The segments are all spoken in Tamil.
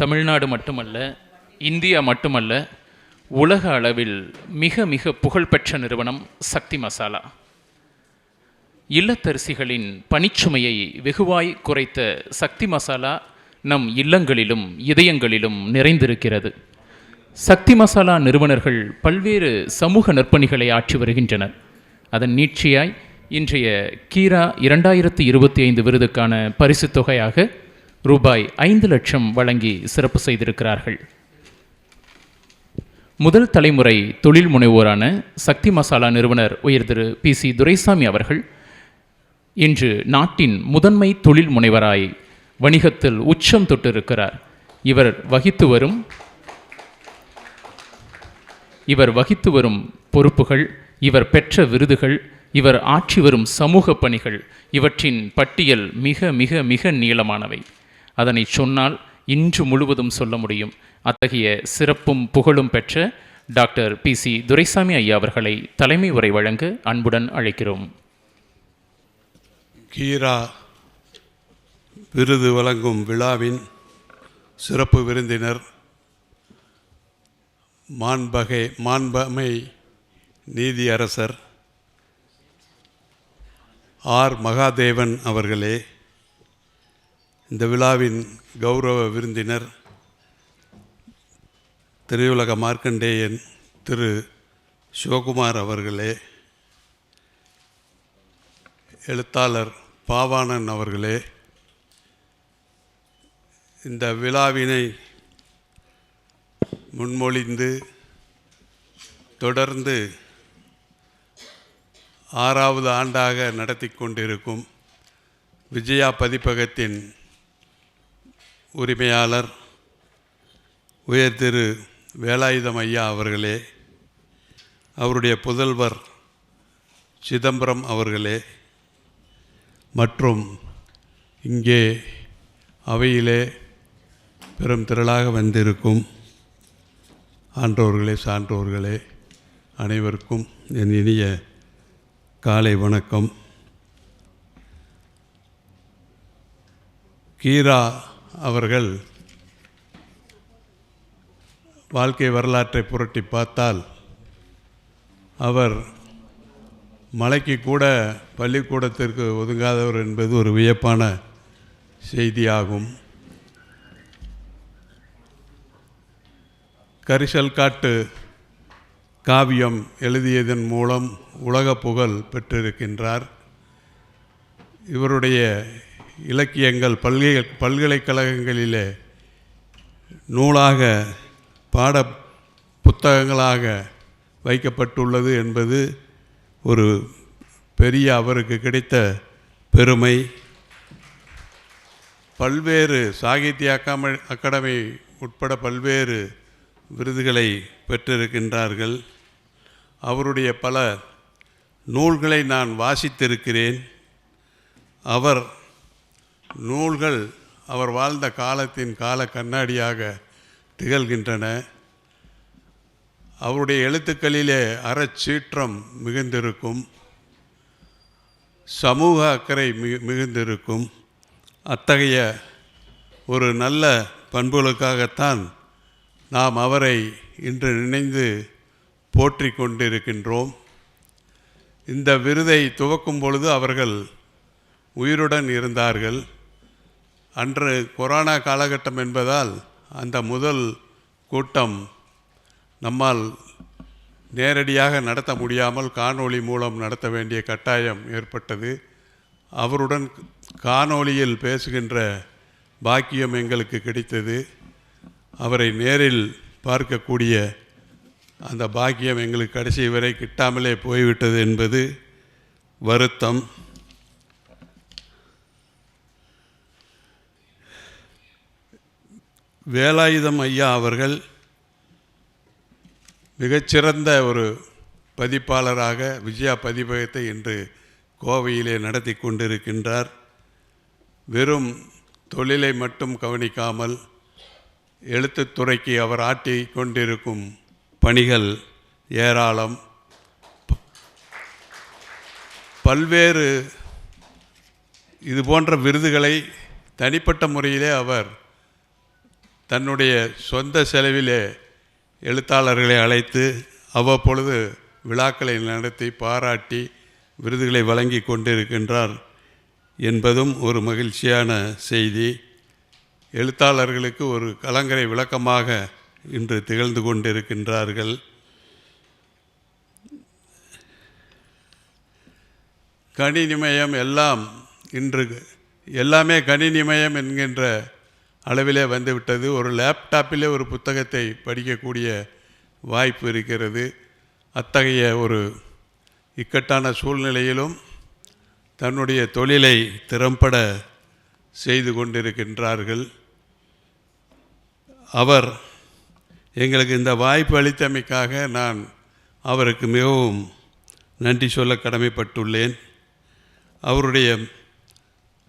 தமிழ்நாடு மட்டுமல்ல இந்தியா மட்டுமல்ல உலக அளவில் மிக மிக புகழ்பெற்ற நிறுவனம் சக்தி மசாலா. இல்லத்தரசிகளின் பணிச்சுமையை வெகுவாய் குறைத்த சக்தி மசாலா நம் இல்லங்களிலும் இதயங்களிலும் நிறைந்திருக்கிறது. சக்தி மசாலா நிறுவனர்கள் பல்வேறு சமூக நற்பணிகளை ஆற்றி வருகின்றனர். அதன் நீட்சியாய் இன்றைய கீரா இரண்டாயிரத்தி இருபத்தி ஐந்து விருதுக்கான பரிசுத் தொகையாக ரூபாய் ஐந்து லட்சம் வழங்கி சிறப்பு செய்திருக்கிறார்கள். முதல் தலைமுறை தொழில் முனைவோரான சக்தி மசாலா நிறுவனர் உயர் திரு பி சி துரைசாமி அவர்கள் இன்று நாட்டின் முதன்மை தொழில் முனைவராய் வணிகத்தில் உச்சம் தொட்டிருக்கிறார். இவர் வகித்து வரும் இவர் வகித்து வரும் பொறுப்புகள் இவர் பெற்ற விருதுகள் இவர் ஆற்றி வரும் சமூக பணிகள் இவற்றின் பட்டியல் மிக மிக மிக நீளமானவை. அதனை சொன்னால் இன்று முழுவதும் சொல்ல முடியும். அத்தகைய சிறப்பும் புகழும் பெற்ற டாக்டர் பி சி துரைசாமி ஐயா அவர்களை தலைமை உரை வழங்க அன்புடன் அழைக்கிறோம். கீரா விருது வழங்கும் விழாவின் சிறப்பு விருந்தினர் மாண்பகை மாண்பமை நீதியரசர் ஆர். மகாதேவன் அவர்களே இந்த விழாவின் கௌரவ விருந்தினர் திரையுலக மார்க்கண்டேயன் திரு சிவகுமார் அவர்களே எழுத்தாளர் பாவாணன் அவர்களே இந்த விழாவினை முன்மொழிந்து தொடர்ந்து ஆறாவது ஆண்டாக நடத்தி கொண்டிருக்கும் விஜயா பதிப்பகத்தின் உரிமையாளர் உயர் திரு வேலாயுதம் ஐயா அவர்களே அவருடைய புதல்வர் சிதம்பரம் அவர்களே மற்றும் இங்கே அவையிலே பெரும் திரளாக வந்திருக்கும் ஆன்றோர்களே சான்றோர்களே அனைவருக்கும் என் இனிய காலை வணக்கம். கீரா அவர்கள் வாழ்க்கை வரலாற்றை புரட்டி பார்த்தால் அவர் மலைக்கு கூட பள்ளிக்கூடத்திற்கு ஒதுங்காதவர் என்பது ஒரு வியப்பான செய்தியாகும். கரிசல் காட்டு காவியம் எழுதியதன் மூலம் உலக புகழ் பெற்றிருக்கின்றார். இவருடைய இலக்கியங்கள் பல்கை பல்கலைக்கழகங்களிலே நூலாக பாட புத்தகங்களாக வைக்கப்பட்டுள்ளது என்பது ஒரு பெரிய அவருக்கு கிடைத்த பெருமை. பல்வேறு சாகித்ய அகாம அகாடமி உட்பட பல்வேறு விருதுகளை பெற்றிருக்கின்றார்கள். அவருடைய பல நூல்களை நான் வாசித்திருக்கிறேன். அவர் நூல்கள் அவர் வாழ்ந்த காலத்தின் கால கண்ணாடியாக திகழ்கின்றன. அவருடைய எழுத்துக்களிலே அறச்சீற்றம் மிகுந்திருக்கும். சமூக அக்கறை மிகு மிகுந்திருக்கும். அத்தகைய ஒரு நல்ல பண்புகளுக்காகத்தான் நாம் அவரை இன்று நினைந்து போற்றி கொண்டிருக்கின்றோம். இந்த விருதை துவக்கும் பொழுது அவர்கள் உயிருடன் இருந்தார்கள். அன்று கொரோனா காலகட்டம் என்பதால் அந்த முதல் கூட்டம் நம்மால் நேரடியாக நடத்த முடியாமல் காணொளி மூலம் நடத்த வேண்டிய கட்டாயம் ஏற்பட்டது. அவருடன் காணொளியில் பேசுகின்ற பாக்கியம் எங்களுக்கு கிடைத்தது. அவரை நேரில் பார்க்கக்கூடிய அந்த பாக்கியம் எங்களுக்கு கடைசி வரை கிட்டாமலே போய்விட்டது என்பது வருத்தம். வேலாயுதம் ஐயா அவர்கள் மிகச்சிறந்த ஒரு பதிப்பாளராக விஜயா பதிப்பகத்தை இன்று கோவையிலே நடத்தி கொண்டிருக்கின்றார். வெறும் தொழிலை மட்டும் கவனிக்காமல் எழுத்துத்துறைக்கு அவர் ஆட்டி கொண்டிருக்கும் பணிகள் ஏராளம். பல்வேறு இது போன்ற விருதுகளை தனிப்பட்ட முறையிலே அவர் தன்னுடைய சொந்த செலவிலே எழுத்தாளர்களை அழைத்து அவ்வப்பொழுது விழாக்களை நடத்தி பாராட்டி விருதுகளை வழங்கி கொண்டிருக்கின்றார் என்பதும் ஒரு மகிழ்ச்சியான செய்தி. எழுத்தாளர்களுக்கு ஒரு கலங்கரை விளக்கமாக இன்று திகழ்ந்து கொண்டிருக்கின்றார்கள். கணினிமயம் எல்லாம் இன்று எல்லாமே கணினிமயம் என்கின்ற அளவிலே வந்துவிட்டது. ஒரு லேப்டாப்பிலே ஒரு புத்தகத்தை படிக்கக்கூடிய வாய்ப்பு இருக்கிறது. அத்தகைய ஒரு இக்கட்டான சூழ்நிலையிலும் தன்னுடைய தொழிலை திறம்பட செய்து கொண்டிருக்கின்றார்கள். அவர் எங்களுக்கு இந்த வாய்ப்பு அளித்தமைக்காக நான் அவருக்கு மிகவும் நன்றி சொல்ல கடமைப்பட்டுள்ளேன். அவருடைய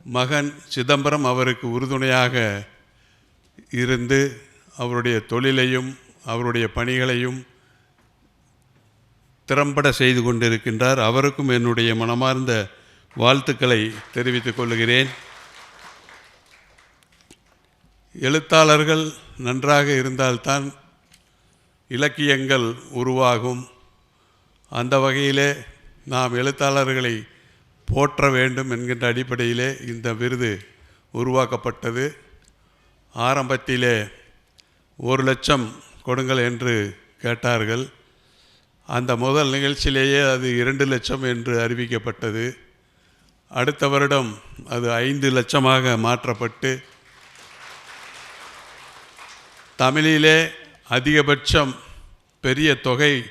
மகன் சிதம்பரம் அவருக்கு உறுதுணையாக இருந்து அவருடைய தொழிலையும் அவருடைய பணிகளையும் திறம்பட செய்து கொண்டிருக்கின்றார். அவருக்கும் என்னுடைய மனமார்ந்த வாழ்த்துக்களை தெரிவித்துக் கொள்கிறேன். எழுத்தாளர்கள் நன்றாக இருந்தால்தான் இலக்கியங்கள் உருவாகும். அந்த வகையிலே நாம் எழுத்தாளர்களை போற்ற வேண்டும் என்கின்ற அடிப்படையிலே இந்த விருது உருவாக்கப்பட்டது. ஆரம்பத்திலே ஒரு லட்சம் கொடுங்கள் என்று கேட்டார்கள். அந்த முதல் நிகழ்ச்சியிலேயே அது இரண்டு லட்சம் என்று அறிவிக்கப்பட்டது. அடுத்த வருடம் அது ஐந்து லட்சமாக மாற்றப்பட்டு தமிழிலே அதிகபட்சம் பெரிய தொகை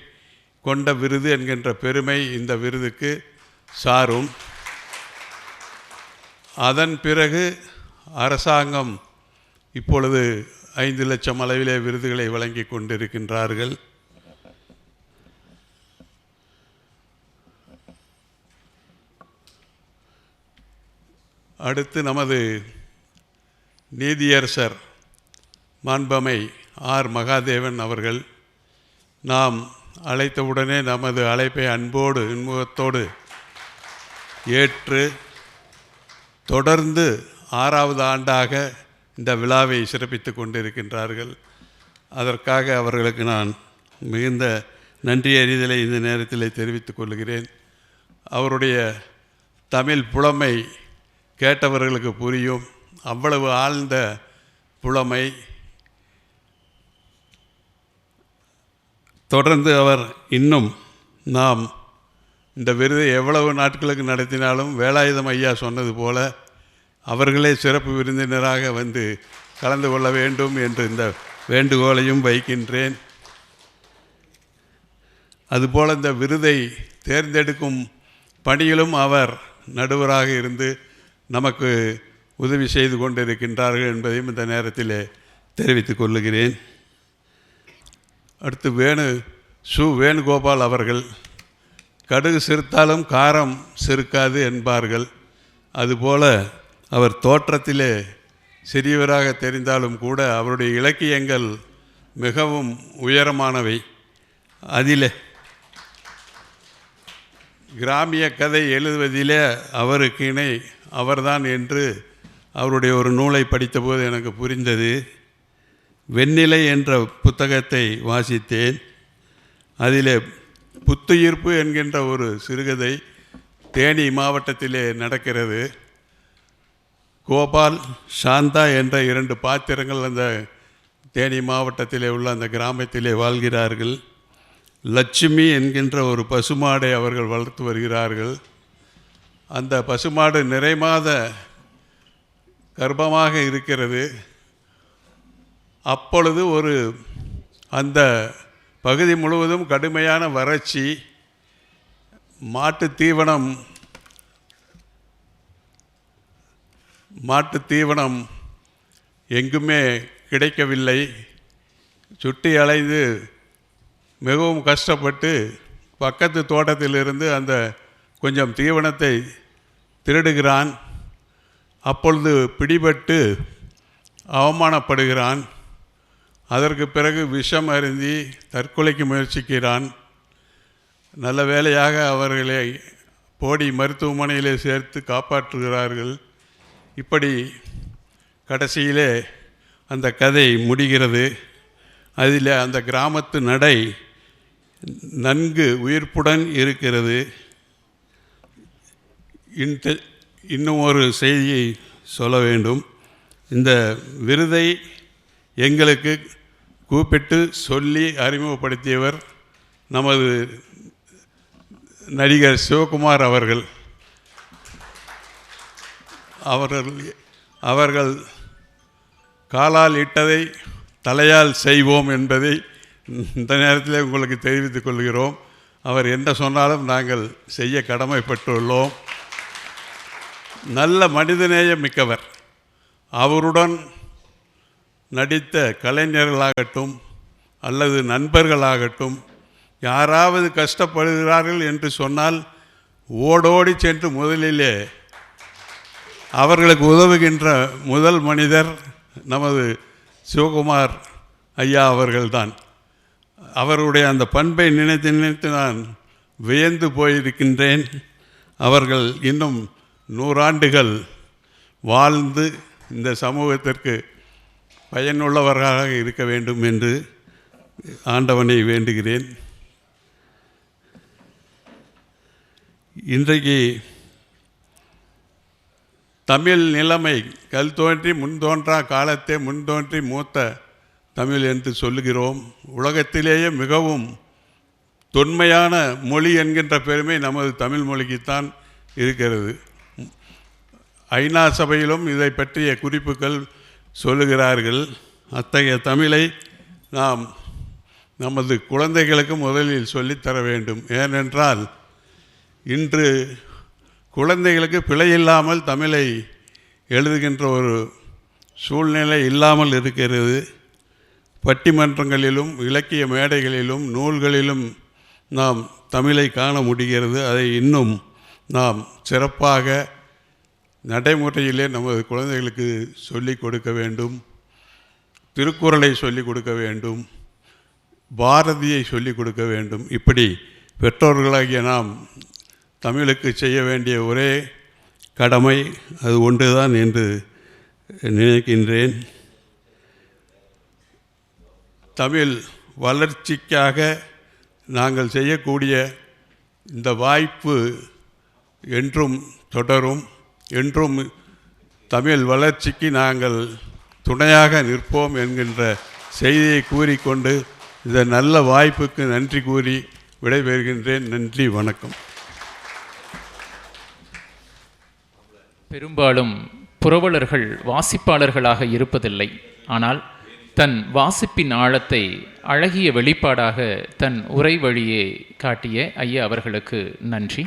கொண்ட விருது என்கின்ற பெருமை இந்த விருதுக்கு சாரும். அதன் பிறகு அரசாங்கம் இப்பொழுது ஐந்து லட்சம் அளவிலே விருதுகளை வழங்கி கொண்டிருக்கின்றார்கள். அடுத்து நமது நீதியரசர் மாண்பமை ஆர். மகாதேவன் அவர்கள் நாம் அழைத்தவுடனே நமது அழைப்பை அன்போடு இன்முகத்தோடு ஏற்று தொடர்ந்து ஆறாவது ஆண்டாக இந்த விழாவை சிறப்பித்து கொண்டிருக்கின்றார்கள். அதற்காக அவர்களுக்கு நான் மிகுந்த நன்றி அறிதலை இந்த நேரத்தில் தெரிவித்துக் கொள்கிறேன். அவருடைய தமிழ் புலமை கேட்டவர்களுக்கு புரியும். அவ்வளவு ஆழ்ந்த புலமை. தொடர்ந்து அவர் இன்னும் நாம் இந்த விருதை எவ்வளவு நாட்களுக்கு நடத்தினாலும் வேலாயுதம் ஐயா சொன்னது போல அவர்களே சிறப்பு விருந்தினராக வந்து கலந்து கொள்ள வேண்டும் என்று இந்த வேண்டுகோளையும் வைக்கின்றேன். அதுபோல் இந்த விருதை தேர்ந்தெடுக்கும் பணியிலும் அவர் நடுவராக இருந்து நமக்கு உதவி செய்து கொண்டிருக்கின்றார்கள் என்பதையும் இந்த நேரத்தில் தெரிவித்துக் கொள்ளுகிறேன். அடுத்து வேணு சு வேணுகோபால் அவர்கள் கடுகு சிறுத்தாலும் காரம் சிறுக்காது என்பார்கள். அதுபோல் அவர் தோற்றத்திலே சிறியவராக தெரிந்தாலும் கூட அவருடைய இலக்கியங்கள் மிகவும் உயரமானவை. அதிலே கிராமிய கதை எழுதுவதிலே அவருக்கு இணை. அவர்தான் என்று அவருடைய ஒரு நூலை படித்தபோது எனக்கு புரிந்தது. வெண்ணிலை என்ற புத்தகத்தை வாசித்தேன். அதிலே புத்துயிர்ப்பு என்கின்ற ஒரு சிறுகதை தேனி மாவட்டத்திலே நடக்கிறது. கோபால் சாந்தா என்ற இரண்டு பாத்திரங்கள் அந்த தேனி மாவட்டத்திலே உள்ள அந்த கிராமத்திலே வாழ்கிறார்கள். லட்சுமி என்கின்ற ஒரு பசுமாடை அவர்கள் வளர்த்து வருகிறார்கள். அந்த பசுமாடு நிறைமாத கர்ப்பமாக இருக்கிறது. அப்பொழுது ஒரு அந்த பகுதி முழுவதும் கடுமையான வறட்சி மாட்டு தீவனம் மாட்டு தீவனம் எங்குமே கிடைக்கவில்லை. சுட்டி அலைந்து மிகவும் கஷ்டப்பட்டு பக்கத்து தோட்டத்திலிருந்து அந்த கொஞ்சம் தீவனத்தை திருடுகிறான். அப்பொழுது பிடிபட்டு அவமானப்படுகிறான். அதற்கு பிறகு விஷம் அருந்தி தற்கொலைக்கு முயற்சிக்கிறான். நல்ல வேலையாக அவர்களை போடி மருத்துவமனையிலே சேர்த்து காப்பாற்றுகிறார்கள். இப்படி கடைசியிலே அந்த கதை முடிகிறது. அதில் அந்த கிராமத்து நடை நன்கு உயிர்ப்புடன் இருக்கிறது. இந்த இன்னும் ஒரு செய்தியை சொல்ல வேண்டும். இந்த விருதை எங்களுக்கு கூப்பிட்டு சொல்லி அறிமுகப்படுத்தியவர் நமது நடிகர் சிவகுமார் அவர்கள். அவர்கள் அவர்கள் காலால் இட்டதை தலையால் செய்வோம் என்பதை இந்த நேரத்தில் உங்களுக்கு தெரிவித்துக் கொள்கிறோம். அவர் என்ன சொன்னாலும் நாங்கள் செய்ய கடமைப்பட்டுள்ளோம். நல்ல மனிதநேயம் மிக்கவர் அவருடன் நடித்த கலைஞர்களாகட்டும் அல்லது நண்பர்களாகட்டும் யாராவது கஷ்டப்படுகிறார்கள் என்று சொன்னால் ஓடோடி சென்று முதலிலே அவர்களுக்கு உதவுகின்ற முதல் மனிதர் நமது சிவகுமார் ஐயா அவர்கள்தான். அவருடைய அந்த பண்பை நினைத்து நினைத்து நான் வியந்து போயிருக்கின்றேன். அவர்கள் இன்னும் நூறாண்டுகள் வாழ்ந்து இந்த சமூகத்திற்கு பயனுள்ளவர்களாக இருக்க வேண்டும் என்று ஆண்டவனை வேண்டுகிறேன். இன்றைக்கு தமிழ் நிலைமை கல் தோன்றி முன் தோன்றா காலத்தே முன் தோன்றி மூத்த தமிழ் என்று சொல்லுகிறோம். உலகத்திலேயே மிகவும் தொன்மையான மொழி என்கின்ற பெருமை நமது தமிழ் மொழிக்குத்தான் இருக்கிறது. ஐநா சபையிலும் இதை பற்றிய குறிப்புகள் சொல்லுகிறார்கள். அத்தகைய தமிழை நாம் நமது குழந்தைகளுக்கு முதலில் சொல்லித்தர வேண்டும். ஏனென்றால் இன்று குழந்தைகளுக்கு பிழையில்லாமல் தமிழை எழுதுகின்ற ஒரு சூழ்நிலை இல்லாமல் இருக்கிறது. பட்டிமன்றங்களிலும் இலக்கிய மேடைகளிலும் நூல்களிலும் நாம் தமிழை காண முடிகிறது. அதை இன்னும் நாம் சிறப்பாக நடைமுறையிலே நமது குழந்தைகளுக்கு சொல்லிக் கொடுக்க வேண்டும். திருக்குறளை சொல்லிக் கொடுக்க வேண்டும். பாரதியை சொல்லிக் கொடுக்க வேண்டும். இப்படி பெற்றோர்களாகிய நாம் தமிழுக்கு செய்ய வேண்டிய ஒரே கடமை அது ஒன்றுதான் என்று நினைக்கின்றேன். தமிழ் வளர்ச்சிக்காக நாங்கள் செய்யக்கூடிய இந்த வாய்ப்பு என்றும் தொடரும். என்றும் தமிழ் வளர்ச்சிக்கு நாங்கள் துணையாக நிற்போம் என்கின்ற செய்தியை கூறிக்கொண்டு இந்த நல்ல வாய்ப்புக்கு நன்றி கூறி விடைபெறுகின்றேன். நன்றி வணக்கம். பெரும்பாலும் புரவலர்கள் வாசிப்பாளர்களாக இருப்பதில்லை. ஆனால் தன் வாசிப்பின் ஆழத்தை அழகிய வெளிப்பாடாக தன் உரை வழியே காட்டிய ஐயா அவர்களுக்கு நன்றி.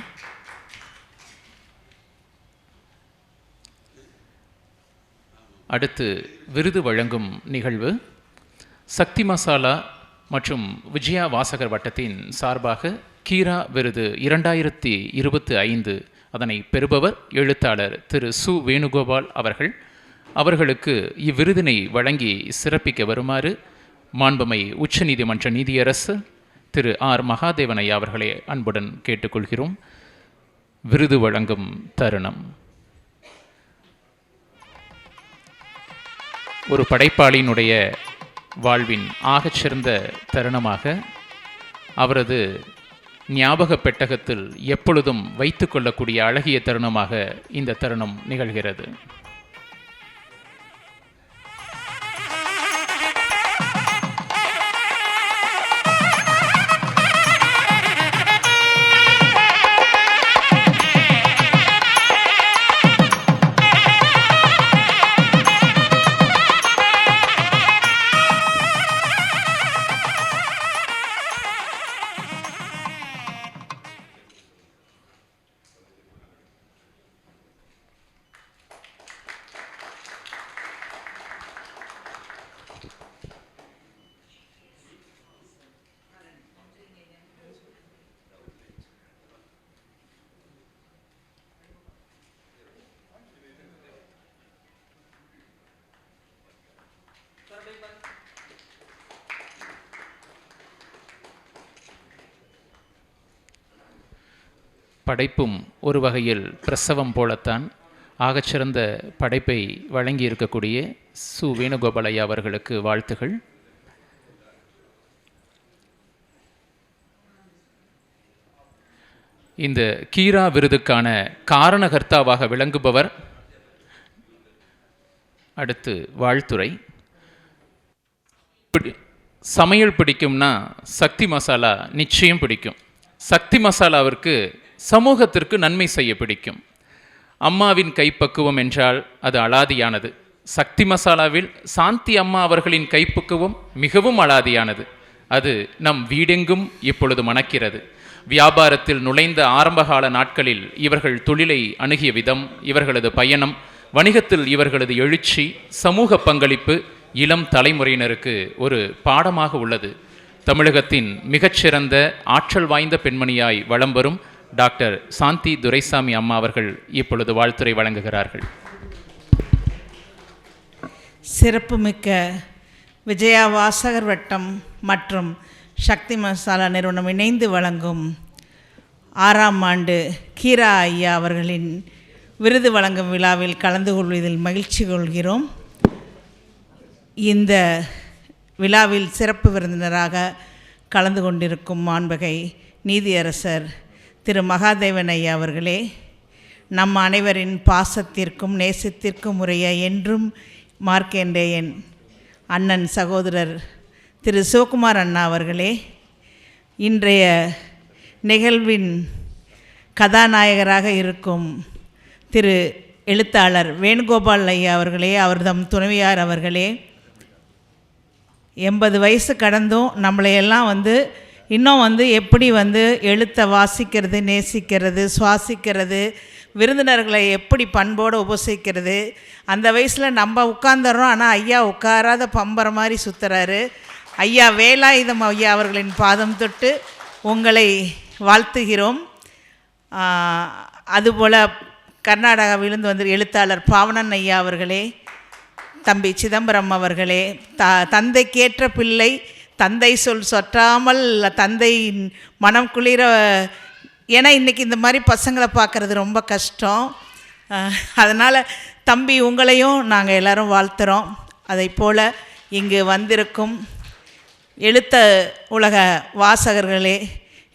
அடுத்து விருது வழங்கும் நிகழ்வு. சக்தி மசாலா மற்றும் விஜயா வாசகர் வட்டத்தின் சார்பாக கீரா விருது இரண்டாயிரத்தி இருபத்தி ஐந்து அதனை பெறுபவர் எழுத்தாளர் திரு சு வேணுகோபால் அவர்கள். அவர்களுக்கு இவ்விருதினை வழங்கி சிறப்பிக்க வருமாறு மாண்புமை உச்சநீதிமன்ற நீதியரசு திரு ஆர் மகாதேவனை அவர்களை அன்புடன் கேட்டுக்கொள்கிறோம். விருது வழங்கும் தருணம். ஒரு படைப்பாளியினுடைய வாழ்வின் ஆகச்சிறந்த தருணமாக அவரது ஞாபக பெட்டகத்தில் எப்பொழுதும் வைத்து கொள்ளக்கூடிய அழகிய தருணமாக இந்த தருணம் நிகழ்கிறது. படைப்பும் ஒரு வகையில் பிரசவம் போலத்தான் ஆகச்சிறந்த படைப்பை வழங்கி இருக்கக்கூடிய சு. வேணுகோபாலையா அவர்களுக்கு வாழ்த்துகள். இந்த கீரா விருதுக்கான காரணகர்த்தாவாக விளங்குபவர் அடுத்து வாழ்த்துரை சமையல் பிடிக்கும்னா சக்தி மசாலா நிச்சயம் பிடிக்கும். சக்தி மசாலாவிற்கு சமூகத்திற்கு நன்மை செய்ய பிடிக்கும். அம்மாவின் கைப்பக்குவம் என்றால் அது அலாதியானது. சக்தி மசாலாவில் சாந்தி அம்மா அவர்களின் கைப்பக்குவம் மிகவும் அலாதியானது. அது நம் வீடெங்கும் இப்பொழுது மணக்கிறது. வியாபாரத்தில் நுழைந்த ஆரம்பகால நாட்களில் இவர்கள் தொழிலை அணுகிய விதம் இவர்களது பயணம் வணிகத்தில் இவர்களது எழுச்சி சமூக பங்களிப்பு இளம் தலைமுறையினருக்கு ஒரு பாடமாக உள்ளது. தமிழகத்தின் மிகச்சிறந்த ஆற்றல் வாய்ந்த பெண்மணியாய் வலம் வரும் டாக்டர் சாந்தி துரைசாமி அம்மா அவர்கள் இப்பொழுது வாழ்த்துரை வழங்குகிறார்கள். சிறப்புமிக்க விஜயா வாசகர் வட்டம் மற்றும் சக்தி மசாலா நிறுவனம் இணைந்து வழங்கும் ஆறாம் ஆண்டு கீரா ஐயா அவர்களின் விருது வழங்கும் விழாவில் கலந்து கொள்வதில் மகிழ்ச்சி கொள்கிறோம். இந்த விழாவில் சிறப்பு விருந்தினராக கலந்து கொண்டிருக்கும் மாண்பகை நீதியரசர் திரு மகாதேவன் ஐயா அவர்களே நம் அனைவரின் பாசத்திற்கும் நேசத்திற்கும் உரிய என்றும் மார்க்கேண்டேயன் அண்ணன் சகோதரர் திரு சிவகுமார் அண்ணா அவர்களே இன்றைய நிகழ்வின் கதாநாயகராக இருக்கும் திரு எழுத்தாளர் வேணுகோபால் ஐயா அவர்களே அவர்தம் துணைவியார் அவர்களே எண்பது வயசு கடந்தும் நம்மளையெல்லாம் வந்து இன்னும் வந்து எப்படி வந்து எழுத்தை வாசிக்கிறது நேசிக்கிறது சுவாசிக்கிறது விருந்தினர்களை எப்படி பண்போடு உபசிக்கிறது அந்த வயசில் நம்ம உட்காந்துடுறோம் ஆனால் ஐயா உட்காராத பம்பர மாதிரி சுற்றுறாரு ஐயா வேலாயுதம் ஐயா அவர்களின் பாதம் தொட்டு உங்களை வாழ்த்துகிறோம். அதுபோல் கர்நாடகாவிலிருந்து வந்து எழுத்தாளர் பாவனன் ஐயா அவர்களே தம்பி சிதம்பரம் அவர்களே த தந்தைக்கேற்ற பிள்ளை தந்தை சொல் சொற்றாமல் தந்தை மனம் குளிர ஏன்னா இன்றைக்கி இந்த மாதிரி பசங்களை பார்க்குறது ரொம்ப கஷ்டம். அதனால் தம்பி உங்களையும் நாங்கள் எல்லோரும் வாழ்த்துறோம். அதை போல் இங்கு வந்திருக்கும் எழுத்த உலக வாசகர்களே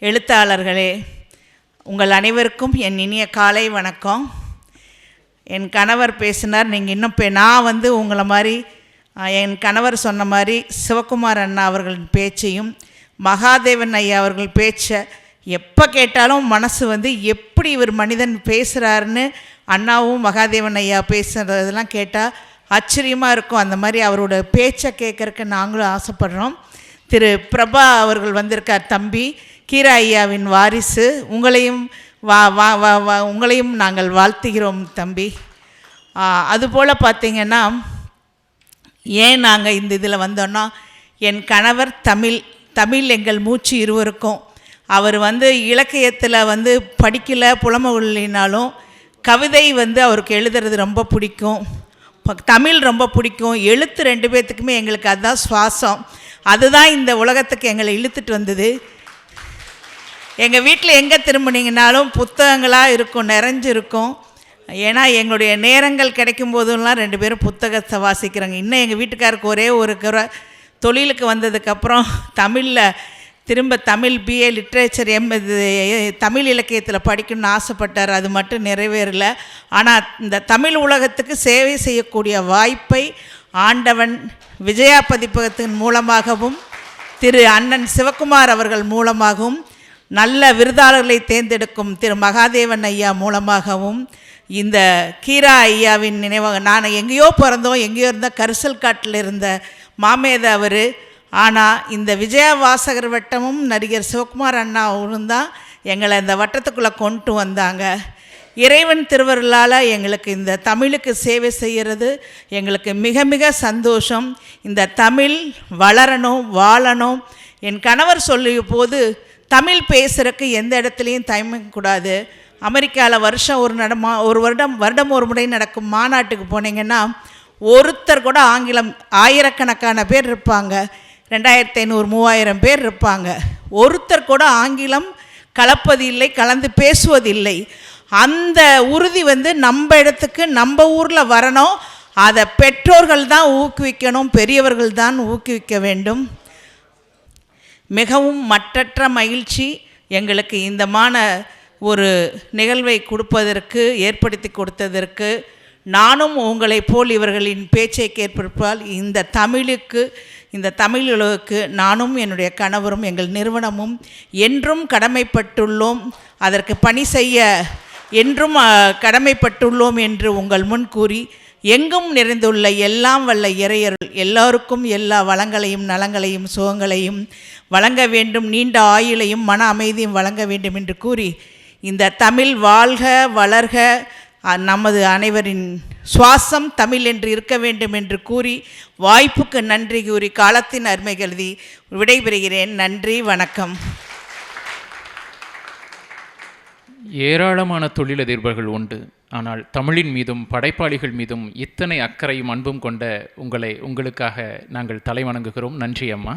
எழுத்தாளர்களே உங்கள் அனைவருக்கும் என் இனிய காலை வணக்கம். என் கணவர் பேசினார் நீங்கள் இன்னும் பே நான் வந்து உங்களை மாதிரி என் கணவர் சொன்ன மாதிரி சிவகுமார் அண்ணா அவர்களின் பேச்சையும் மகாதேவன் ஐயா அவர்கள் பேச்சை எப்போ கேட்டாலும் மனசு வந்து எப்படி இவர் மனிதன் பேசுகிறாருன்னு அண்ணாவும் மகாதேவன் ஐயா பேசுகிறதெல்லாம் கேட்டால் ஆச்சரியமாக இருக்கும். அந்த மாதிரி அவரோட பேச்சை கேட்குறக்கு நாங்களும் ஆசைப்படுறோம். திரு பிரபா அவர்கள் வந்திருக்கார் தம்பி. கீரா ஐயாவின் வாரிசு. உங்களையும் வா வா வா வா உங்களையும் நாங்கள் வாழ்த்துகிறோம் தம்பி. அதுபோல் பார்த்தீங்கன்னா ஏன் நாங்கள் இந்த இதில் வந்தோன்னா என் கணவர் தமிழ் தமிழ் எங்கள் மூச்சு இருவருக்கும். அவர் வந்து இலக்கியத்தில் வந்து படிக்கல புலமொழினாலும் கவிதை வந்து அவருக்கு எழுதுறது ரொம்ப பிடிக்கும். தமிழ் ரொம்ப பிடிக்கும். எழுத்து ரெண்டு பேர்த்துக்குமே எங்களுக்கு அதுதான் சுவாசம். அதுதான் இந்த உலகத்துக்கு எங்களை இழுத்துட்டு வந்தது. எங்கள் வீட்டில் எங்கே திரும்பினீங்கனாலும் புத்தகங்களாக இருக்கும் நிறைஞ்சிருக்கும். ஏன்னா எங்களுடைய நேரங்கள் கிடைக்கும் போதெல்லாம் ரெண்டு பேரும் புத்தகத்தை வாசிக்கிறாங்க. இன்னும் எங்கள் வீட்டுக்காருக்கு ஒரே ஒரு குறை தொழிலுக்கு வந்ததுக்கப்புறம் தமிழில் திரும்ப தமிழ் பிஏ லிட்ரேச்சர் எம் இது தமிழ் இலக்கியத்தில் படிக்கணும்னு ஆசைப்பட்டார். அது மட்டும் நிறைவேறல. ஆனால் இந்த தமிழ் உலகத்துக்கு சேவை செய்யக்கூடிய வாய்ப்பை ஆண்டவன் விஜயா பதிப்பகத்தின் மூலமாகவும் திரு அண்ணன் சிவக்குமார் அவர்கள் மூலமாகவும் நல்ல விருதாளர்களை தேர்ந்தெடுக்கும் திரு மகாதேவன் ஐயா மூலமாகவும் இந்த கீரா ஐயாவின் நினைவாக நான் எங்கேயோ பிறந்தோம் எங்கேயோ இருந்த கரிசல் காட்டில் இருந்த மாமேத அவர். ஆனால் இந்த விஜயா வாசகர் வட்டமும் நடிகர் சிவகுமார் அண்ணாவும் தான் எங்களை இந்த வட்டத்துக்குள்ளே கொண்டு வந்தாங்க. இறைவன் திருவருளால் எங்களுக்கு இந்த தமிழுக்கு சேவை செய்கிறது எங்களுக்கு மிக மிக சந்தோஷம். இந்த தமிழ் வளரணும் வாழணும். என் கணவர் சொல்லிய போது தமிழ் பேசுகிறக்கு எந்த இடத்துலையும் தயங்கக்கூடாது அமெரிக்காவில் வருஷம் ஒரு நடமா ஒரு வருடம் வருடம் ஒரு முறை நடக்கும் மாநாட்டுக்கு போனீங்கன்னா ஒருத்தர் கூட ஆங்கிலம் ஆயிரக்கணக்கான பேர் இருப்பாங்க. ரெண்டாயிரத்தி ஐநூறு மூவாயிரம் பேர் இருப்பாங்க. ஒருத்தர் கூட ஆங்கிலம் கலப்பதில்லை கலந்து பேசுவதில்லை. அந்த உறுதி வந்து நம்ம இடத்துக்கு நம்ம ஊரில் வரணும். அதை பெற்றோர்கள் தான் ஊக்குவிக்கணும் பெரியவர்கள் தான் ஊக்குவிக்க வேண்டும். மிகவும் மற்றற்ற மகிழ்ச்சி எங்களுக்கு இந்தமான ஒரு நிகழ்வை கொடுப்பதற்கு ஏற்படுத்தி கொடுத்ததற்கு நானும் உங்களைப் போல் இவர்களின் பேச்சை கேட்பிருப்பால் இந்த தமிழுக்கு இந்த தமிழ் உலகுக்கு நானும் என்னுடைய கணவரும் எங்கள் நிறுவனமும் என்றும் கடமைப்பட்டுள்ளோம். அதற்கு பணி செய்ய என்றும் கடமைப்பட்டுள்ளோம் என்று உங்கள் முன் கூறி எங்கும் நிறைந்துள்ள எல்லாம் வல்ல இறையருள் எல்லாருக்கும் எல்லா வளங்களையும் நலங்களையும் சுகங்களையும் வழங்க வேண்டும் நீண்ட ஆயுளையும் மன அமைதியும் வழங்க வேண்டும் என்று கூறி இந்த தமிழ் வாழ்க வளர்க நமது அனைவரின் சுவாசம் தமிழ் என்று இருக்க வேண்டும் என்று கூறி வாய்ப்புக்கு நன்றி கூறி காலத்தின் அருமை கருதி விடைபெறுகிறேன். நன்றி வணக்கம். ஏராளமான தொழிலதிபர்கள் உண்டு. ஆனால் தமிழின் மீதும் படைப்பாளிகள் மீதும் இத்தனை அக்கறையும் அன்பும் கொண்ட உங்களை உங்களுக்காக நாங்கள் தலைவணங்குகிறோம். நன்றி அம்மா.